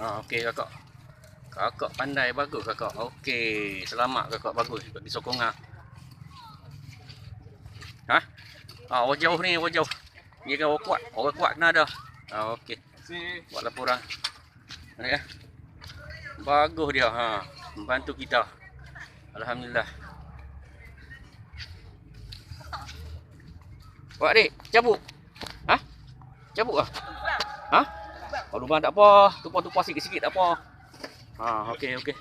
Ha, okey kakak. Kakak pandai bagus kakak. Okey, selamat kakak bagus bagi sokongan. Ha? Ha, orang jauh ni, orang jauh. Ni kan orang kuat. Orang kuat kena ada. Ha, okey. Buat laporan. Ya. Bagus dia ha. Membantu kita. Alhamdulillah. Buat adik, cabut. Ha? Cabut ah. Ha? Kalau rumah tak apa, tumpah-tumpah sikit-sikit tak apa. Ha, okey okey.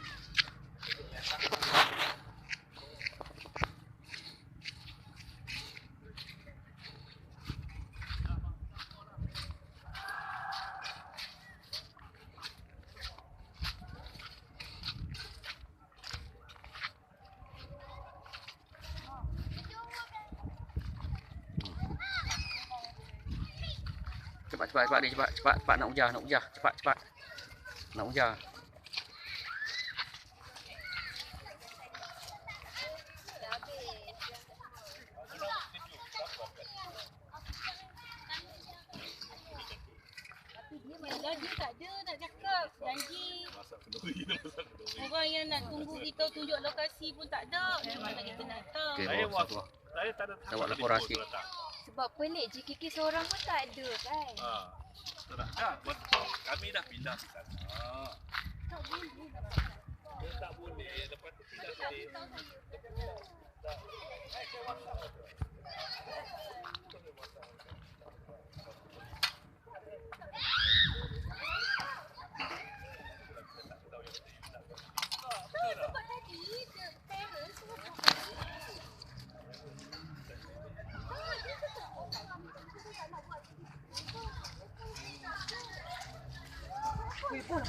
Cepat cepat cepat adik cepat cepat cepat nak ujar nak ujar cepat cepat. Nak ujar. Yalah dia tak ada nak cakap Janji Orang yang nak tunggu kita tunjuk lokasi pun tak ada Macam mana kita nak tahu Okey, Saya bawa buat- satu. saya tak ada Saya buat laporan sikit. Sebab pelik JKK seorang pun tak ada kan. Ha. Tak tak betul. Kami dah pindah ke sana. Dia tak boleh. Lepas tu pindah sini. Weh pun,